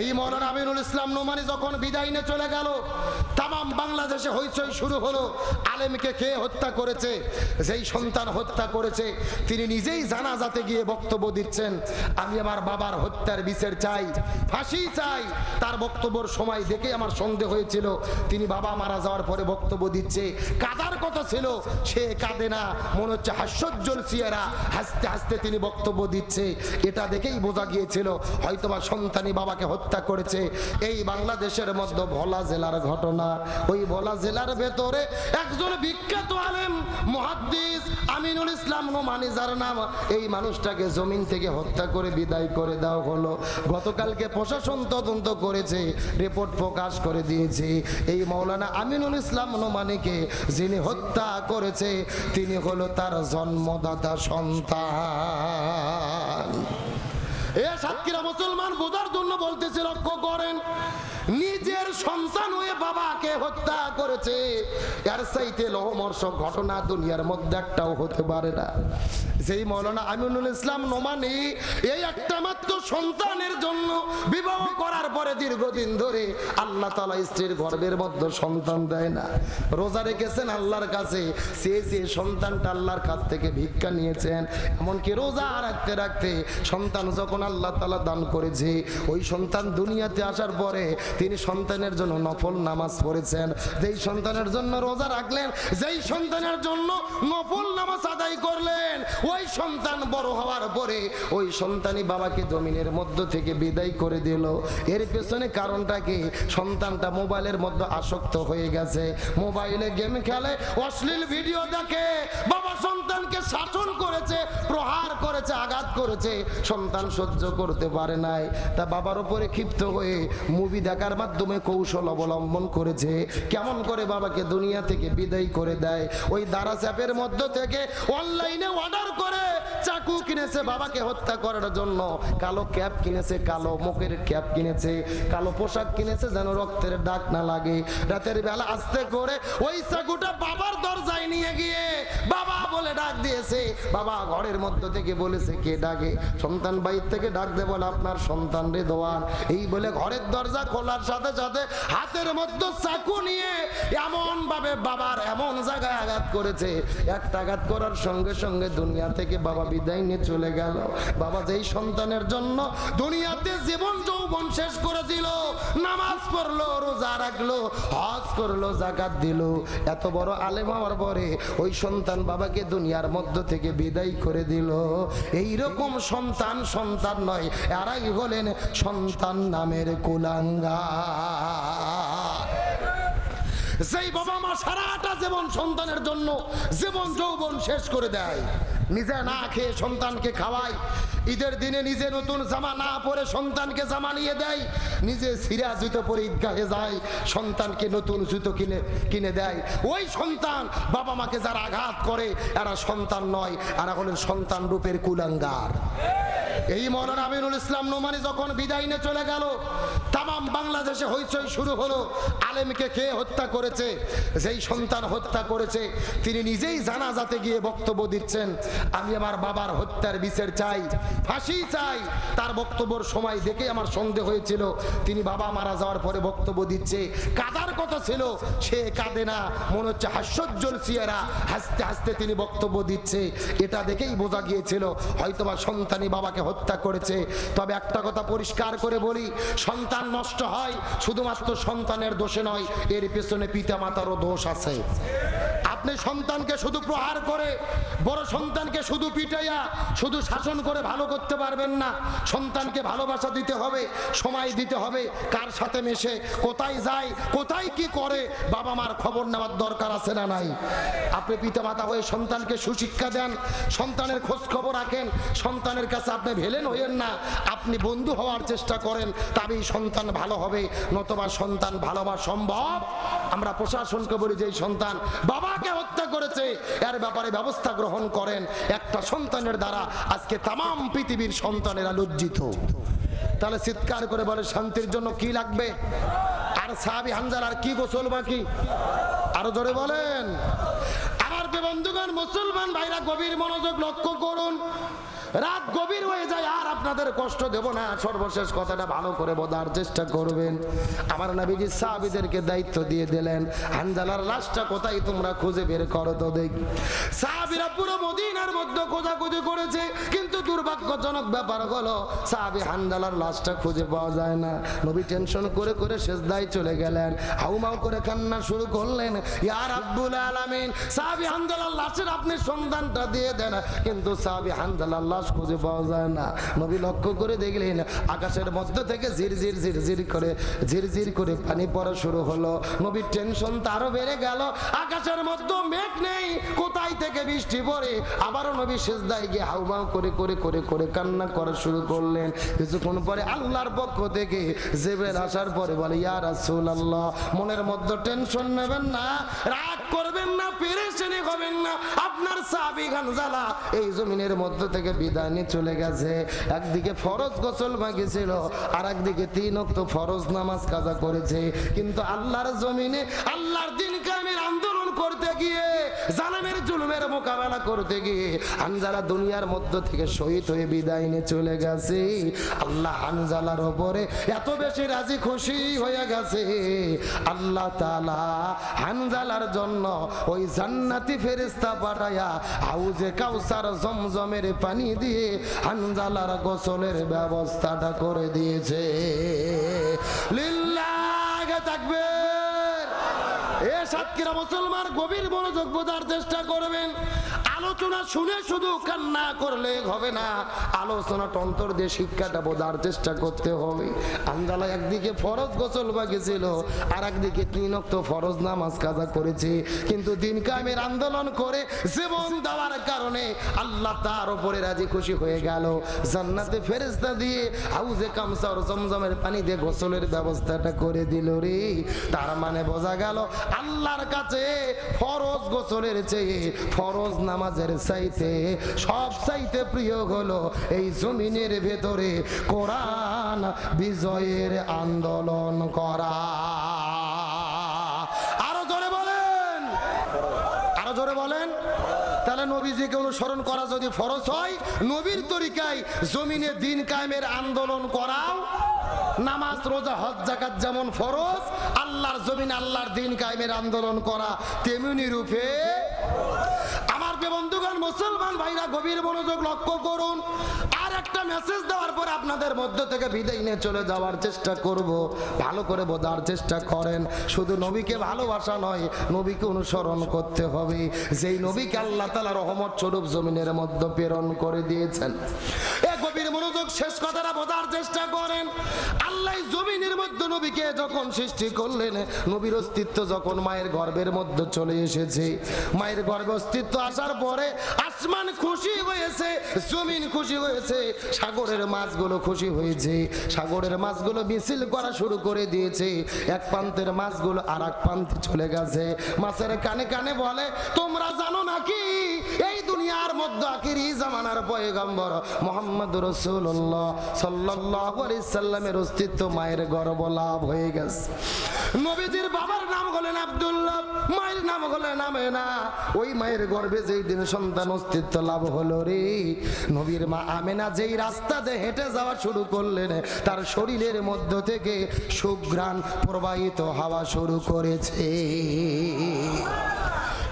এই মৌলানা আমিনুল ইসলাম নোমানি যখন বিদায় নিয়ে চলে গেল তাম বাংলাদেশে হইচই শুরু হলো। আলেমকে কে হত্যা করেছে? যেই সন্তান হত্যা করেছে, তিনি নিজেই জানাজাতে গিয়ে বক্তব্য দিচ্ছেন, আমি আমার বাবার হত্যার বিচার চাই, ফাঁসি চাই। তার বক্তব্যের সময় দেখে আমার সন্দেহ হয়েছিল, তিনি বাবা মারা যাওয়ার পরে বক্তব্য দিচ্ছে, কাদার কথা ছিল, সে কাঁদে না। মনে হচ্ছে হাস্যোজ্জ্বল চেহারা হাসতে হাসতে তিনি বক্তব্য দিচ্ছে। এটা দেখেই বোঝা গিয়েছিল, হয়তোবা সন্তানই বাবাকে হত্যা করেছে। এই বাংলাদেশের মধ্যে ভোলা জেলার ঘটনা। ওই ভোলা জেলার ভেতরে একজন বিখ্যাত আলেম, মুহাদ্দিস আমিনুল ইসলাম নোমানি, যার নাম এই মানুষটাকে জমিন থেকে হত্যা করে বিদায় করে দেওয়া হলো। গতকালকে প্রশাসন তদন্ত করেছে, রিপোর্ট প্রকাশ করে দিয়েছে। এই মৌলানা আমিনুল ইসলাম নোমানিকে যিনি হত্যা করেছে, তিনি হলো তার জন্মদাতা সন্তান। এ সাতক্ষীরা মুসলমান, বোঝার বলতেছে লক্ষ্য করেন নিজের সন্তান হয়ে বাবাকে হত্যা করেছে। এর চাইতে লোহমর্ষক ঘটনা দুনিয়ার মধ্যে একটাও হতে পারে না। যেই মৌলানা আমিনুল ইসলাম নোমানি এই একটা মাত্র সন্তানের জন্য বিবাহ করার পরে দীর্ঘদিন ধরে আল্লাহ তালা স্ত্রীর গর্বের মধ্যে সন্তান দেয় না। রোজা রেখেছেন আল্লাহর কাছে, সে সে সন্তানটা আল্লাহর কাছ থেকে ভিক্ষা নিয়েছেন, এমনকি রোজা রাখতে রাখতে সন্তান যখন আল্লাহ তালা দান করেছে, ওই সন্তান দুনিয়াতে আসার পরে তিনি সন্তানের জন্য নফল নামাজ পড়েছেন। যেই সন্তানের জন্য রোজা রাখলেন, যেই সন্তানের জন্য নফল নামাজ আদায় করলেন, ওই সন্তান বড় হওয়ার পরে ওই সন্তানই বাবাকে জমিনের মধ্য থেকে বিদায় করে দিল। এর পেছনে কারণটা কি? সন্তানটা মোবাইলের মধ্যে আসক্ত হয়ে গেছে। মোবাইলে গেম খেলে, অশ্লীল ভিডিও দেখে বাবা সন্তানকে শাসন প্রহার করেছে, সন্তান সহ্য করতে পারে নাই। তা বাবার উপরে ক্ষিপ্ত হয়ে মুভি দেখার মাধ্যমে কৌশল অবলম্বন করেছে। কেমন করে বাবাকে দুনিয়া থেকে বিদায় করে দেয়? ওই দারা চ্যাপের মধ্য থেকে অনলাইনে অর্ডার করে চাকু কিনেছে বাবাকে হত্যা করার জন্য। কালো ক্যাপ কিনেছে, কালো মুখের ক্যাপ কিনেছে, কালো পোশাক কিনেছে যেন রক্তের ডাক না লাগে। রাতের বেলা আস্তে করে ওই চাকুটা বাবার দরজায় নিয়ে গিয়ে বাবা বলে ডাক দিয়েছে। বাবা ঘরের মধ্য থেকে বলেছে, কে ডাকে, সন্তান বাইর থেকে ডাক দে বলে আপনার সন্তান রে দোয়ার এই বলে ঘরের দরজা খোলার সাথে সাথে হাতের মধ্যে চাকু নিয়ে এমন ভাবে বাবার এমন জায়গায় আঘাত করেছে। একটা আঘাত করার সঙ্গে সঙ্গে দুনিয়া থেকে বাবা বিদায় নিয়ে চলে গেল। বাবা যেই সন্তানের জন্য দুনিয়াতে জীবন যৌবন শেষ করে দিল নামাজ পড়ল, রোজা রাখল, হজ করল, জাকাত দিল। এত বড় আলেম হওয়ার পরে ওই সন্তান বাবাকে দুনিয়ার মধ্য থেকে বিদায় করে দিল। এই রকম সন্তান সন্তান নয়। এরাই হলেন সন্তান নামের কুলাঙ্গা। সেই বাবা মা সারাটা জীবন সন্তানের জন্য, জীবন যৌবন শেষ করে দেয়। নিজে না খেয়ে সন্তানকে খাওয়ায় ঈদের দিনে নিজে নতুন জামা না পরে সন্তানকে জামা নিয়ে দেয়। নিজে সিরা জুতো পরে ঈদগাহে যায়, সন্তানকে নতুন জুতো কিনে কিনে দেয়। ওই সন্তান বাবা মাকে যারা আঘাত করে, এরা সন্তান নয়, এরা হলেন সন্তান রূপের কুলাঙ্গার। এই মৌলানা আমিনুল ইসলাম নোমানি যখন বিদায় নিয়ে চলে গেল তাম, বাংলাদেশে হইচই শুরু হলো। আলেমকে কে হত্যা করেছে? যেই সন্তান হত্যা করেছে, তিনি নিজেই জানাজাতে গিয়ে বক্তব্য দিচ্ছেন, আমি আমার বাবার হত্যার বিচার চাই, ফাঁসি চাই। তার বক্তব্যের সময় দেখে আমার সন্দেহ হয়েছিল, তিনি বাবা মারা যাওয়ার পরে বক্তব্য দিচ্ছে, কাদার কথা ছিল, সে কাঁদে না। মনে হচ্ছে হাস্যজ্জ্বল চেহারা হাসতে হাসতে তিনি বক্তব্য দিচ্ছে। এটা দেখেই বোঝা গিয়েছিল, হয়তোবা সন্তানই বাবাকে হত্যা করেছে। তবে একটা কথা পরিষ্কার করে বলি, সন্তান নষ্ট হয় শুধুমাত্র সন্তানের দোষে নয় এর পেছনে পিতা মাতারও দোষ আছে। আপনি সন্তানকে শুধু প্রহার করে, বড় সন্তানকে শুধু পিটাইয়া, শুধু শাসন করে ভালো করতে পারবেন না। সন্তানকে ভালোবাসা দিতে হবে, সময় দিতে হবে, কার সাথে মেশে, কোথায় যায়, কোথায় কি করে, বাবা মার খবর নেওয়ার দরকার আছে না নাই? আপনি পিতা মাতা হয়ে সন্তানকে সুশিক্ষা দেন, সন্তানের খোঁজ খবর রাখেন, সন্তানের কাছে আপনি ভেলেন হইয়েন না, আপনি বন্ধু হওয়ার চেষ্টা করেন, তবেই সন্তান ভালো হবে, নতবা সন্তান ভালোবা সম্ভব। আমরা প্রশাসনকে বলি যে সন্তান বাবাকে হত্যা করেছে, এর ব্যাপারে ব্যবস্থা গ্রহণ করেন একটা সন্তানের দ্বারা। আজকে তাম পৃথিবীর সন্তানেরা লজ্জিত। তাহলে চিৎকার করে বলে, শান্তির জন্য কি লাগবে? আর সাহাবি হানজার আর কি গোসল বাকি? আরও জোরে বলেন। আমার বন্ধুগণ, মুসলমান ভাইরা, গভীর মনোযোগ লক্ষ্য করুন। রাত গভীর হয়ে যায়, আর আপনাদের কষ্ট দেব না। সর্বশেষ কথাটা ভালো করে বোঝার চেষ্টা করবেন। আমার নবীজি সাহাবিদেরকে দায়িত্ব দিয়ে দিলেন, হানজালার লাশটা কোথায় তোমরা খুঁজে বের করো তো দেখি। সাহাবিরা পুরো মদিনার মধ্যে খোঁজাখুঁজি করেছে, কিন্তু দুর্ভাগ্যজনক ব্যাপার হলো, সাহাবি হানজালার লাশটা খুঁজে পাওয়া যায় না। নবী টেনশন করে করে শেষ দায় চলে গেলেন। হাউমাউ করে কান্না শুরু করলেন ইয়ার আব্দুল আলামিন, সাহাবি হানজালার লাশের আপনি সন্ধানটা দিয়ে দেন। কিন্তু সাহাবি হানজালার লাশ খুঁজে পাওয়া যায় না। নবী লক্ষ্য করে দেখলেন, আকাশের মধ্য থেকে ঝিরঝির ঝিরঝির করে ঝিরঝির করে পানি পড়া শুরু হলো। নবীর টেনশন তারও বেড়ে গেল। আকাশের মধ্যে মেঘ নেই, কোথায় থেকে বৃষ্টি পড়ে? আবারও নবী শেষদায় গিয়ে হাউমাউ করে করে করে করে কান্না করা শুরু করলেন। কিছুক্ষণ পরে আল্লাহর পক্ষ থেকে জেবেল আসার পরে বলে, ইয়া রাসূল আল্লাহ মনের মধ্যে টেনশন নেবেন না। রাগ করবেন না, পেরেশানি হবেন না। আপনার সাবি গানজালা এই জমিনের মধ্য থেকে বিদায় চলে গেছে। একদিকে ফরজ গোসল মাগিছিল আর একদিকে তিন অক্ত ফরজ নামাজ কাজা করেছে। কিন্তু আল্লাহর জমিনে, আল্লাহর দিন কামের আন্দোলন করতে গিয়ে জালেমের জুলুমের মোকাবেলা করতে গিয়ে হানজালা দুনিয়ার মধ্য থেকে শহীদ হয়ে বিদায় নিয়ে চলে গেছে। আল্লাহ হানজালার ওপরে এত বেশি রাজি খুশি হয়ে গেছে। আল্লাহ তাআলা হানজালার জন্য ওই জান্নাতি ফেরেশতা পাঠায়া হাউজে কাউসার জমজমের পানি দিয়ে হানজালার গোসলের ব্যবস্থাটা করে দিয়েছে। লিল্লাহ এ সাতক্ষীরা মুসলমান গভীর মনোযোগ বোঝার চেষ্টা করবেন। আলোচনা শুনে শুধু কান্না করলে হবে না। আলোচনা তন্তর দিয়ে শিক্ষাটা বোঝার চেষ্টা করতে হবে। আন্দালা একদিকে ফরজ গোসল বাগেছিল আর একদিকে তিন অক্ত ফরজ নামাজ কাজা করেছে। কিন্তু দিন কামের আন্দোলন করে জীবন দেওয়ার কারণে আল্লাহ তার উপরে রাজি খুশি হয়ে গেল। জান্নাতে ফেরেস্তা দিয়ে হাউজে কামসার জমজমের পানি দিয়ে গোসলের ব্যবস্থাটা করে দিল রে। তার মানে বোঝা গেল আল্লাহর কাছে ফরজ গোসলের চেয়ে ফরজ নামাজের চাইতে সব চাইতে প্রিয় হলো এই জমিনের ভেতরে কোরআন বিজয়ের আন্দোলন করা। আরও জোরে বলেন। আরও জোরে বলেন। তাহলে নবীজিকে অনুসরণ করা যদি ফরজ হয়, নবীর তরিকায় জমিনে দিন কায়েমের আন্দোলন করাও, নামাজ, রোজা, হজ জাকাত যেমন ফরজ, আল্লাহর জমিন, আল্লাহর দিন কায়েমের আন্দোলন করা তেমনি রূপে মুসলমান ভাইরা গভীর মনোযোগ লক্ষ্য করুন। আর একটা মেসেজ দেওয়ার পর আপনাদের মধ্য থেকে বিদায় নিয়ে চলে যাওয়ার চেষ্টা করব। ভালো করে বোঝার চেষ্টা করেন। শুধু নবীকে ভালোবাসা নয়, নবীকে অনুসরণ করতে হবে। যেই নবীকে আল্লাহ তালা রহমত স্বরূপ জমিনের মধ্যে প্রেরণ করে দিয়েছেন। এ গভীর শেষ কথাটা বোঝার চেষ্টা করেন। আল্লাহ জমিনের মধ্যে নবীকে যখন সৃষ্টি করলেন, নবীর অস্তিত্ব যখন মায়ের গর্ভের মধ্যে চলে এসেছে। মায়ের গর্ভে অস্তিত্ব আসার পরে আসমান খুশি হয়েছে, জমিন খুশি হয়েছে, সাগরের মাছগুলো খুশি হয়েছে। সাগরের মাছগুলো মিছিল করা শুরু করে দিয়েছে। এক প্রান্তের মাছগুলো আর এক প্রান্তে চলে গেছে। মাছের কানে কানে বলে, তোমরা জানো নাকি? মায়ের গর্ব লাভ হয়ে গেছে। নবীজির বাবার নাম হলেন আব্দুল্লাহ, মায়ের নাম হলেন আমেনা। ওই মায়ের গর্ভে যেই দিন সন্তান অস্তিত্ব লাভ হলো রে। নবীর মা আমেনা যেই রাস্তা দিয়ে হেঁটে যাওয়া শুরু করলেন, তার শরীরের মধ্য থেকে সুঘ্রাণ প্রবাহিত হওয়া শুরু করেছে।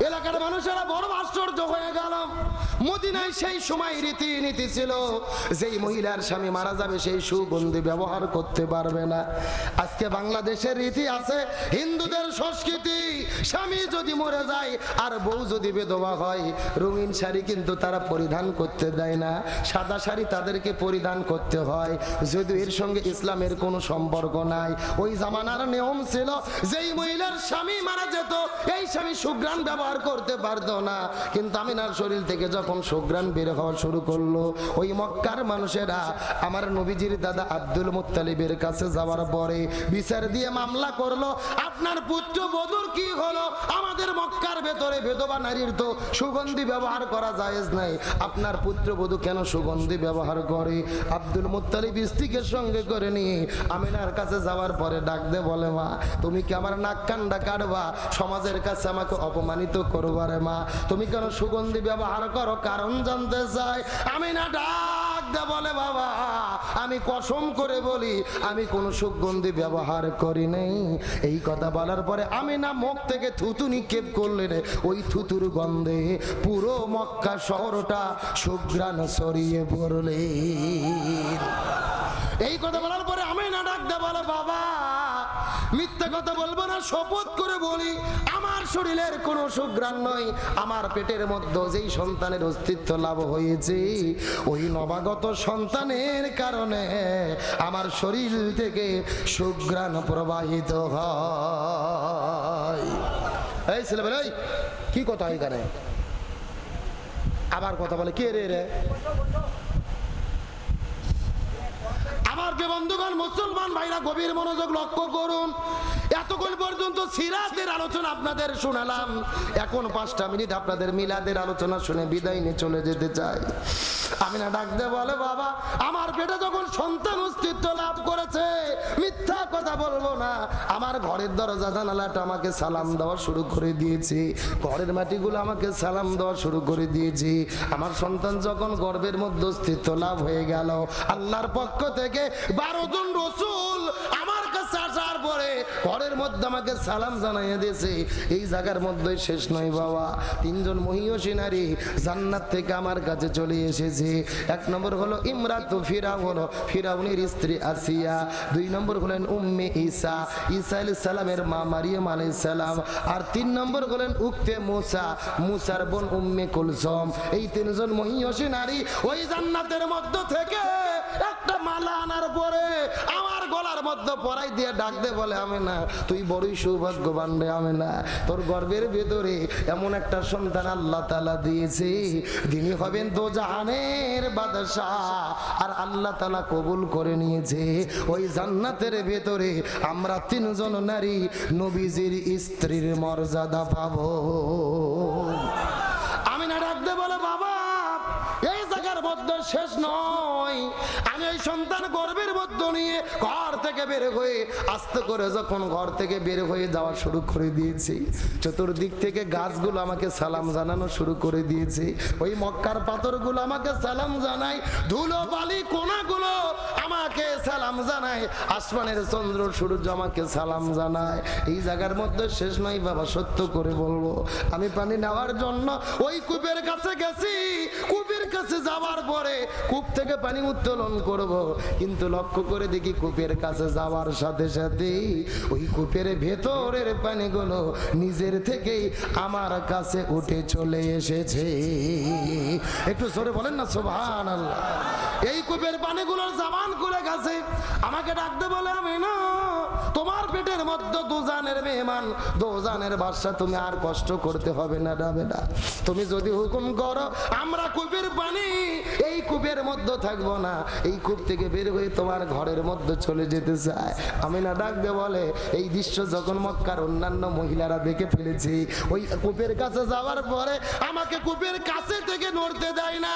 এলাকার মানুষেরা বড় আশ্চর্য হয়ে গেল। মদিনায় সেই সময় রীতি নীতি ছিল যেই মহিলার স্বামী মারা যাবে সেই সুগন্ধি ব্যবহার করতে পারবে না। আজকে বাংলাদেশের রীতি আছে, হিন্দুদের সংস্কৃতি, স্বামী যদি মরে যায় আর বউ যদি বেদবা হয়, রঙিন শাড়ি কিন্তু তারা পরিধান করতে দেয় না, সাদা শাড়ি তাদেরকে পরিধান করতে হয়। যদিও এর সঙ্গে ইসলামের কোনো সম্পর্ক নাই। ওই জামানার নিয়ম ছিল, যেই মহিলার স্বামী মারা যেত, এই স্বামী সুগ্রাম ব্যবহার করতে পারতো না। কিন্তু আমিনার শরীর থেকে যখন সুগ্রাণ বের হওয়া শুরু করল। ওই মক্কার মানুষেরা আমার নবীজির দাদা আব্দুল মুত্তালিবের কাছে যাওয়ার পরে বিচার দিয়ে মামলা করল। আপনার পুত্র বধুর কি হলো? আমাদের মক্কার ভেতরে বেদবা নারীর তো সুগন্ধি ব্যবহার করা জায়েজ নাই। আপনার পুত্র বধূ কেন সুগন্ধি ব্যবহার করে? আব্দুল মুত্তালিব স্ত্রীকে সঙ্গে করে নিয়ে আমিনার কাছে যাওয়ার পরে ডাক দে বলে, মা, তুমি কি আমার নাক কান্ডা কাটবা? সমাজের কাছে আমাকে অপমানিত করবা রে মা। তুমি কেন সুগন্ধি ব্যবহার করো? কারণ জানতে চাই। আমি না ডাক দে বলে বাবা, আমি কসম করে বলি, আমি কোনো সুগন্ধি ব্যবহার করি নাই। এই কথা বলার পরে আমি না মুখ থেকে থুতু নিক্ষেপ করলেন ওই থুতুর গন্ধে পুরো মক্কা শহরটা সুগ্রাণ ছড়িয়ে পড়লে। এই কথা বলার পরে আমি না ডাক দে বলে বাবা মিথ্যা কথা বলব না, শপথ করে বলি, আমার শরীরের কোনো সুগ্রাণ নয়। আমার পেটের মধ্যে যেই সন্তানের অস্তিত্ব লাভ হয়েছে, ওই নবাগত সন্তানের কারণে আমার শরীর থেকে সুগ্রাণ প্রবাহিত হয়। এই ছেলেবেলা কি কথা এখানে? আবার কথা বলে, কে রে রে? আমার যে বন্ধুগণ, মুসলমান ভাইরা গভীর মনোযোগ লক্ষ্য করুন। এতক্ষণ পর্যন্ত সিরাতের আলোচনা আপনাদের শোনালাম। এখন পাঁচটা মিনিট আপনাদের মিলাদের আলোচনা শুনে বিদায় নিয়ে চলে যেতে চাই। আমি না ডাকতে বলে বাবা, আমার পেটে যখন সন্তান অস্তিত্ব লাভ করেছে, মিথ্যা কথা বলব না। আমার ঘরের দরজা, জানালাটা আমাকে সালাম দেওয়া শুরু করে দিয়েছে। ঘরের মাটিগুলো আমাকে সালাম দেওয়া শুরু করে দিয়েছে। আমার সন্তান যখন গর্বের মধ্যে অস্তিত্ব লাভ হয়ে গেল, আল্লাহর পক্ষ থেকে বারো জন রসুল আমার কাছে আসার পরে ঘরের মধ্যে আমাকে সালাম জানাইয়া দিয়েছে। এই জায়গার মধ্যে শেষ নয় বাবা, তিনজন মহিষী নারী জান্নাত থেকে আমার কাছে চলে এসেছে। এক নম্বর হলো ইমরাত ফিরাউন, ফিরাউনের স্ত্রী আসিয়া। দুই নম্বর হলেন উম্মে ঈসা ঈসা আলাইহিস সালামের মা মারিয়াম আলাইহিস সালাম আর তিন নম্বর হলেন উক্তে মুসা, মুসার বোন উম্মে কুলসম। এই তিনজন মহিষী নারী ওই জান্নাতের মধ্য থেকে মালা আনার পরে আমার গলার মধ্যে পরাই দিয়ে ডাক দে বলে, আমি না, তুই বড়ই সৌভাগ্যবান রে, আমি না। তোর গর্বের ভেতরে এমন একটা সন্তান আল্লাহ তালা দিয়েছে। তিনি হবেন তো জাহানের বাদশাহ, আর আল্লাহ তালা কবুল করে নিয়েছে। ওই জান্নাতের ভেতরে আমরা তিনজন নারী, নবীজির স্ত্রীর মর্যাদা পাবো। শেষ নয়। আমি এই সন্তান গর্বের মধ্যে নিয়ে ঘর থেকে বের হয়ে আস্তে করে যখন ঘর থেকে বের হয়ে যাওয়া শুরু করে দিয়েছি, চতুর্দিক থেকে গাছগুলো আমাকে সালাম জানানো শুরু করে দিয়েছে, ওই মক্কার পাথরগুলো আমাকে সালাম জানায়, ধুলো, বালি, কোনাগুলো আমাকে সালাম জানায়, আসমানের চন্দ্র, সূর্য আমাকে সালাম জানায়। এই জায়গার মধ্যে শেষ নয় বাবা, সত্য করে বলব। আমি পানি নেওয়ার জন্য ওই কূপের কাছে গেছি কূপের কাছে যাওয়ার পরে কূপ থেকে পানি উত্তোলন করব। কিন্তু লক্ষ্য করে দেখি কূপের কাছে যাওয়ার সাথে সাথে ওই কূপের ভেতরের পানিগুলো নিজের থেকেই আমার কাছে উঠে চলে এসেছে। একটু সরে বলেন না সোভান আল্লাহ এই কূপের পানিগুলোর জামান করে গেছে। আমাকে ডাকতে বলে আমি না তোমার পেটের মধ্যে দুজানের মেহমান, দুজানের বাসা তুমি আর কষ্ট করতে হবে না না তুমি যদি হুকুম করো, আমরা কূপের পানি, এই কূপের মধ্যে থাকব না। এই কূপ থেকে বের হয়ে তোমার ঘরের মধ্যে চলে যেতে চায়। আমি না ডাকতে বলে, এই দৃশ্য যখন মক্কার অন্যান্য মহিলারা দেখে ফেলেছি, ওই কূপের কাছে যাওয়ার পরে আমাকে কূপের কাছে থেকে নড়তে দেয় না।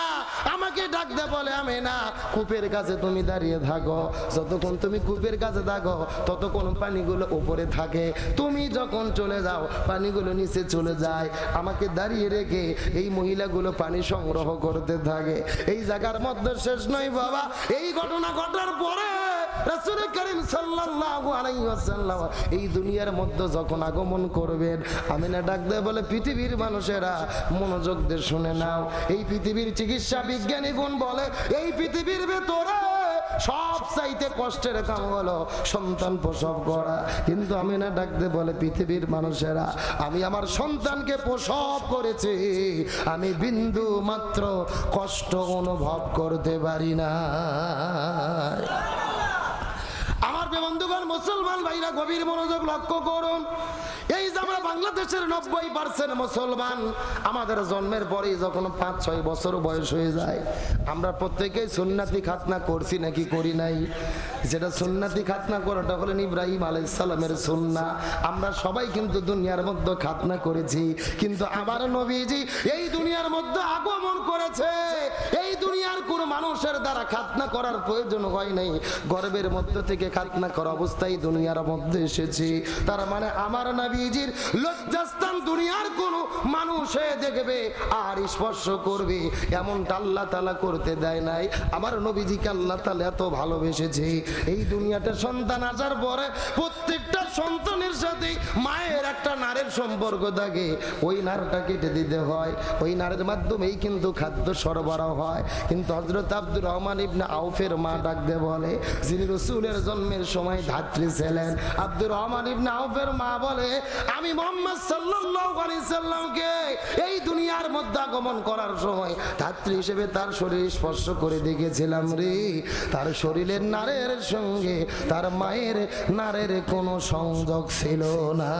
আমাকে ডাকতে বলে আমি না কূপের কাছে তুমি দাঁড়িয়ে থাকো। যতক্ষণ তুমি কূপের কাছে থাকো, ততক্ষণ পানিগুলো উপরে থাকে, তুমি যখন চলে যাও, পানিগুলো নিচে চলে যায়। আমাকে দাঁড়িয়ে রেখে এই মহিলাগুলো পানি সংগ্রহ করতে থাকে। এই জায়গার মধ্যে শেষ নয় বাবা। এই ঘটনা ঘটার পরে এই দুনিয়ার মধ্যে যখন আগমন করবেন আমি না ডাক দেয়, বলে, পৃথিবীর মানুষেরা মনোযোগ দিয়ে শুনে নাও। এই পৃথিবীর চিকিৎসা বিজ্ঞানী গুণ বলে, এই পৃথিবীর ভেতরে সব চাইতে কষ্টের কাম হলো সন্তান প্রসব করা। কিন্তু আমি না ডাকতে বলে পৃথিবীর মানুষেরা, আমি আমার সন্তানকে প্রসব করেছি, আমি বিন্দু মাত্র কষ্ট অনুভব করতে পারি না। আমার বন্ধুগণ, মুসলমান ভাইরা, গভীর মনোযোগ লক্ষ্য করুন। আমরা বাংলাদেশের নব্বই পার্সেন্ট মুসলমান আমাদের জন্মের পরেই যখন পাঁচ ছয় বছর বয়স হয়ে যায়, আমরা প্রত্যেকেই সুন্নাতি খাতনা করছি নাকি করি নাই? যেটা সুন্নাতি খাতনা করাটা হলেন ইব্রাহিম আলাইসালামের সুন্না। আমরা সবাই কিন্তু দুনিয়ার মধ্যে খাতনা করেছি, কিন্তু আমার নবীজি এই দুনিয়ার মধ্যে আগমন করেছে এই দুনিয়ার কোন মানুষের দ্বারা খাতনা করার প্রয়োজন হয় নাই। গর্বের মধ্য থেকে খাতনা করা অবস্থায় দুনিয়ার মধ্যে এসেছি। তার মানে আমার নবীজির লজ্জাস্থান দুনিয়ার কোন মানুষে দেখবে আর স্পর্শ করবে, এমনটা আল্লাহ তালা করতে দেয় নাই। আমার নবীজিকে আল্লাহ তালা এত ভালোবেসেছে। এই দুনিয়াতে সন্তান আসার পরে প্রত্যেকটা সন্তানের সাথে মায়ের একটা নারের সম্পর্ক থাকে। ওই নারটা কেটে দিতে হয়, ওই নারের মাধ্যমেই কিন্তু খাদ্য সরবরাহ হয়। কিন্তু হজরত আব্দুর রহমান ইবনে আউফের মা ডাকতে বলে, যিনি রসুলের জন্মের সময় ধাত্রী ছিলেন। আব্দুর রহমান ইবনে আউফের মা বলে, আমি মোহাম্মদ সাল্লাল্লাহু আলাইহি সাল্লামকে এই দুনিয়ার মধ্যে আগমন করার সময় ধাত্রী হিসেবে তার শরীর স্পর্শ করে দেখেছিলাম রে। তার শরীরের নারের সঙ্গে তার মায়ের নারের কোনো সংযোগ ছিল না।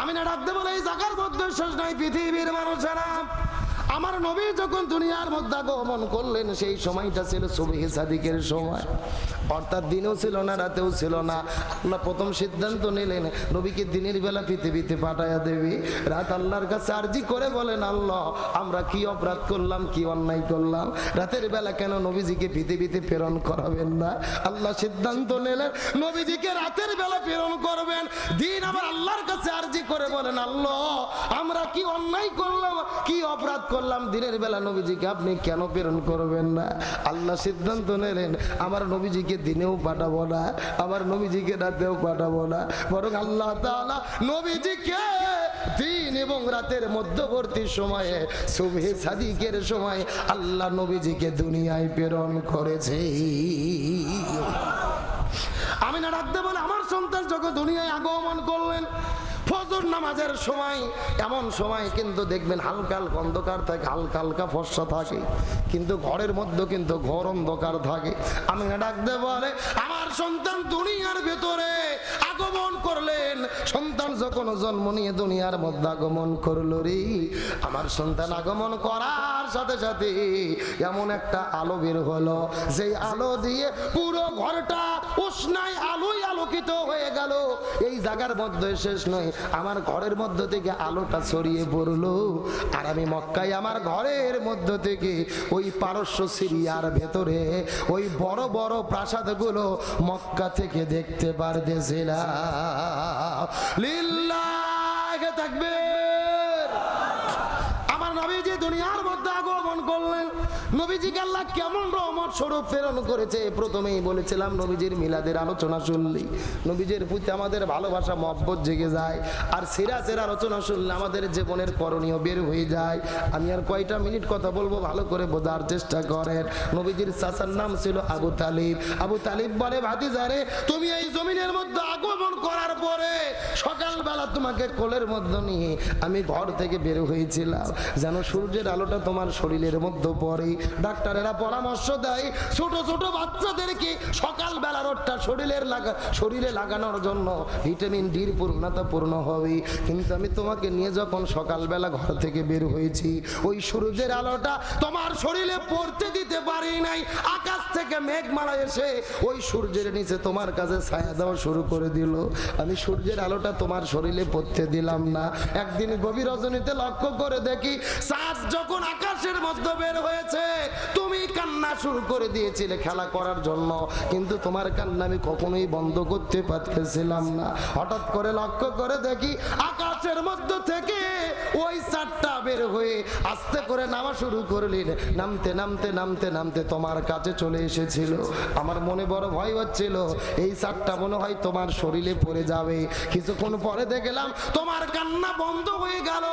আমি না ডাকতে বলে, এই জায়গার মধ্যে শেষ নাই পৃথিবীর মানুষেরা। আমার নবী যখন দুনিয়ার মধ্যে আগমন করলেন, সেই সময়টা ছিল সুবহি সাদিকের সময়। অর্থাৎ দিনেও ছিল না, রাতেও ছিল না। আল্লাহ প্রথম সিদ্ধান্ত নিলেন, নবীকে দিনের বেলা পৃথিবীতে পাঠাইয়া দেবে। রাত আল্লাহর কাছে আর্জি করে বলেন, আল্লাহ, আমরা কি অপরাধ করলাম, কি অন্যায় করলাম? রাতের বেলা কেন নবীজিকে পৃথিবীতে প্রেরণ করাবেন না? আল্লাহ সিদ্ধান্ত নিলেন, নবীজিকে রাতের বেলা প্রেরণ করবেন। দিন আবার আল্লাহর কাছে আর্জি করে বলেন, আল্লাহ, আমরা কি অন্যায় করলাম, কি অপরাধ করলাম দিনের বেলা নবীজিকে আপনি কেন প্রেরণ করবেন না? আল্লাহ সিদ্ধান্ত নিলেন, আমার নবীজিকে দিনেও পাঠাবো না, আমার নবীজিকে রাতেও পাঠাবো না। বরং আল্লাহ নবীজিকে দিন এবং রাতের মধ্যবর্তী সময়ে শুভে সাদিকের সময় আল্লাহ নবীজিকে দুনিয়ায় প্রেরণ করেছে। আমি না রাখতে বলে, আমার সন্তান যখন দুনিয়ায় আগমন করলেন ফজর নামাজের সময়, এমন সময় কিন্তু দেখবেন হালকা হালকা অন্ধকার থাকে, হালকা হালকা ফর্সা থাকে। কিন্তু ঘরের মধ্যে কিন্তু ঘর অন্ধকার থাকে। আমি ডাকতে বলে আমার সন্তান দুনিয়ার ভেতরে আগমন করলেন। সন্তান যখন জন্ম নিয়ে দুনিয়ার মধ্যে আগমন করল রে, আমার সন্তান আগমন করার সাথে সাথে এমন একটা আলো বের হলো। যেই আলো দিয়ে পুরো ঘরটা উষ্ণায় আলোয় আলোকিত হয়ে গেল। এই জায়গার মধ্যে শেষ নয় আমার ঘরের মধ্য থেকে আলোটা ছড়িয়ে পড়ল। আর আমি মক্কায় আমার ঘরের মধ্য থেকে ওই পারস্য সিরিয়ার ভেতরে ওই বড় বড় প্রাসাদগুলো মক্কা থেকে দেখতে পারতেছিলাম। লিল্লাহ থাকবে আমার নবীজি দুনিয়ার মধ্যে আগমন করলেন নবীজিকে আল্লাহ কেমন রহমত স্বরূপ প্রেরণ করেছে? প্রথমেই বলেছিলাম, নবীজির মিলাদের আলোচনা শুনলি। নবীজির প্রতি আমাদের ভালোবাসা, মহব্বত জেগে যায়। আর সিরাজের আলোচনা শুনলে আমাদের জীবনের করণীয় বের হয়ে যায়। আমি আর কয়টা মিনিট কথা বলব ভালো করে বোঝার চেষ্টা করেন। নবীজির চাচার নাম ছিল আবু তালিব। আবু তালিব বলে ভাতিজারে তুমি এই জমিনের মধ্যে আগমন করার পরে সকালবেলা তোমাকে কোলের মধ্যে নিয়ে আমি ঘর থেকে বের হয়েছিলাম। যেন সূর্যের আলোটা তোমার শরীরের মধ্যে পড়ে। ডাক্তারেরা পরামর্শ দেয়, ছোট ছোট বাচ্চাদেরকে সকালবেলা রোদটা শরীরের লাগা শরীরে লাগানোর জন্য ভিটামিন ডির পূর্ণতা পূর্ণ হবে। কিন্তু আমি তোমাকে নিয়ে যখন সকালবেলা ঘর থেকে বের হয়েছি, ওই সূর্যের আলোটা তোমার শরীরে পড়তে দিতে পারি নাই। আকাশ থেকে মেঘমালা এসে ওই সূর্যের নিচে তোমার কাছে ছায়া দেওয়া শুরু করে দিল। আমি সূর্যের আলোটা তোমার শরীরে পড়তে দিলাম না। একদিন গভীর রজনীতে লক্ষ্য করে দেখি চাঁদ যখন আকাশের মধ্যে বের হয়েছে, তুমি কান্না শুরু করে দিয়েছিলে খেলা করার জন্য। কিন্তু তোমার কান্না আমি কখনোই বন্ধ করতে পারতেছিলাম না। হঠাৎ করে লক্ষ্য করে দেখি আকাশের মধ্য থেকে ওই চারটা বের হয়ে আস্তে করে নামা শুরু করলেন। নামতে নামতে নামতে নামতে তোমার কাছে চলে এসেছিল। আমার মনে বড় ভয় হচ্ছিল। এই চারটা মনে হয় তোমার শরীরে পড়ে যাবে। কিছুক্ষণ পরে দেখলাম তোমার কান্না বন্ধ হয়ে গেল।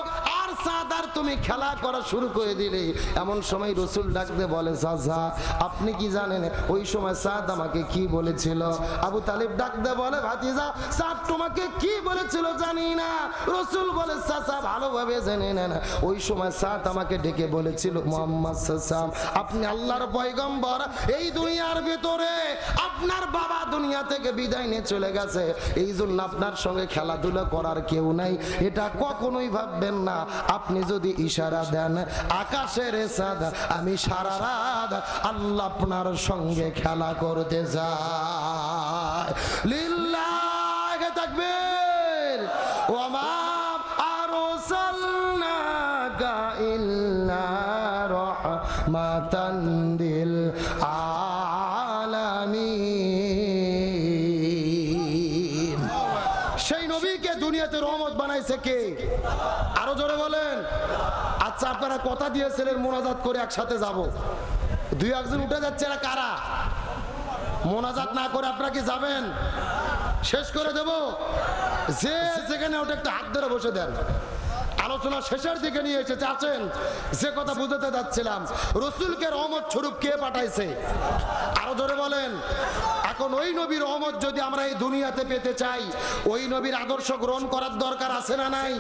আর সাদ তুমি খেলা করা শুরু করে দিলে। এমন সময় রসুল ডাকতে বলে সাজা আপনি কি জানেন, ওই সময় সাদ আমাকে কি বলেছিল? আবু তালিব ডাকতে বলে, ভাতিজা, সাদ তোমাকে কি বলেছিল জানি না। রসুল বলে চাচা ভালোভাবে জেনে নেন। ওই সময় সাদ আমাকে ডেকে বলেছিল, মোহাম্মদ সাসাম আপনি আল্লাহর পয়গম্বর, এই দুনিয়ার ভেতরে আপনার বাবা দুনিয়া থেকে বিদায় নিয়ে চলে গেছে। এই জন্য আপনার সঙ্গে খেলাধুলা করার কেউ নাই। এটা কখনোই ভাববেন না। আপনি যদি ইশারা দেন, আকাশের সাদ, আমি সারা রাত আল্লাহ আপনার সঙ্গে খেলা করতে যা লিল্লাহ পাঠাইছে কে? আরও জোরে বলেন। আচ্ছা আপনারা কথা দিয়েছিলেন মোনাজাত করে একসাথে যাব। দুই একজন উঠে যাচ্ছে, এরা কারা? মোনাজাত না করে আপনারা কি যাবেন? শেষ করে দেব? যে যেখানে ওটা একটা হাত ধরে বসে দেন। আলোচনা শেষের দিকে নিয়ে এসেছে, আছেন? যে কথা বুঝাতে যাচ্ছিলাম। রসুলকে রহমত স্বরূপ কে পাঠাইছে? আরও জোরে বলেন। এখন ওই নবীর রহমত যদি আমরা এই দুনিয়াতে পেতে চাই, ওই নবীর আদর্শ গ্রহণ করার দরকার আছে না নাই?